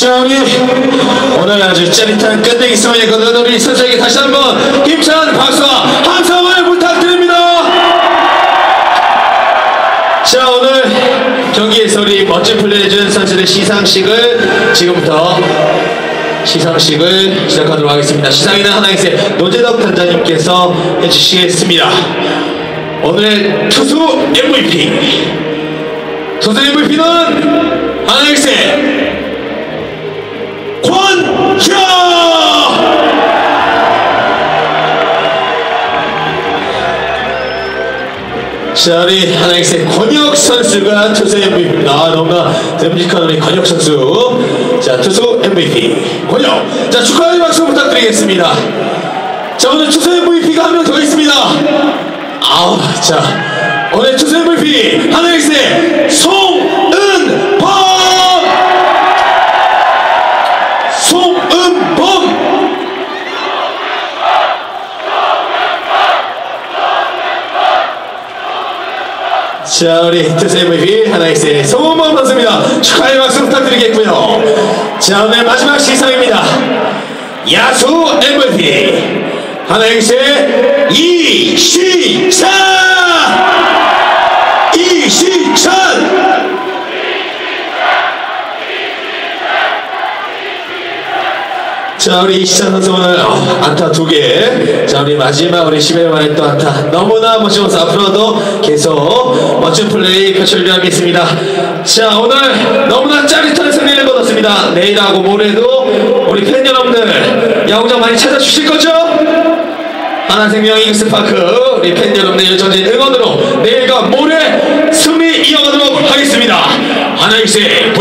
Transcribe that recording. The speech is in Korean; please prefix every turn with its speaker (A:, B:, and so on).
A: 자 우리 오늘 아주 짜릿한 끝내기 싸움이거든 우리 선수에게 다시 한번 힘찬 박수와 함성을 부탁드립니다. 자 오늘 경기에서 우리 멋진 플레이해준 선수들의 시상식을 지금부터 시상식을 시작하도록 하겠습니다. 시상에는 하나이세 노재덕 단장님께서 해주시겠습니다. 오늘의 투수 MVP. 투수 MVP는 하나이세 권 자, 우리 하나익생 권혁 선수가 투수 MVP입니다. 아, 너무나 듬직한 우리 권혁 선수. 자, 투수 MVP 권혁. 자, 축하의 박수 부탁드리겠습니다. 자, 오늘 투수 MVP가 한 명 더 있습니다. 아우, 자, 오늘 투수 MVP 자 우리 MVP 하나익스의 송은범 선수입니다. 축하의 박수 부탁드리겠고요. 자 오늘 마지막 시상입니다. 야수 MVP 하나익스의 이시찬 이시찬 자 우리 이시찬 선수 오늘 어, 안타 두개. 자 우리 마지막 우리 10회 만에 또 안타. 너무나 모습 앞으로도 계속 멋진 플레이 펼쳐주려 하겠습니다. 자 오늘 너무나 짜릿한 승리를 거뒀습니다. 내일하고 모레도 우리 팬 여러분들 야구장 많이 찾아주실 거죠? 하나생명 이글스파크 우리 팬 여러분의 열정적인 응원으로 내일과 모레 승리 이어가도록 하겠습니다. 하나이글스의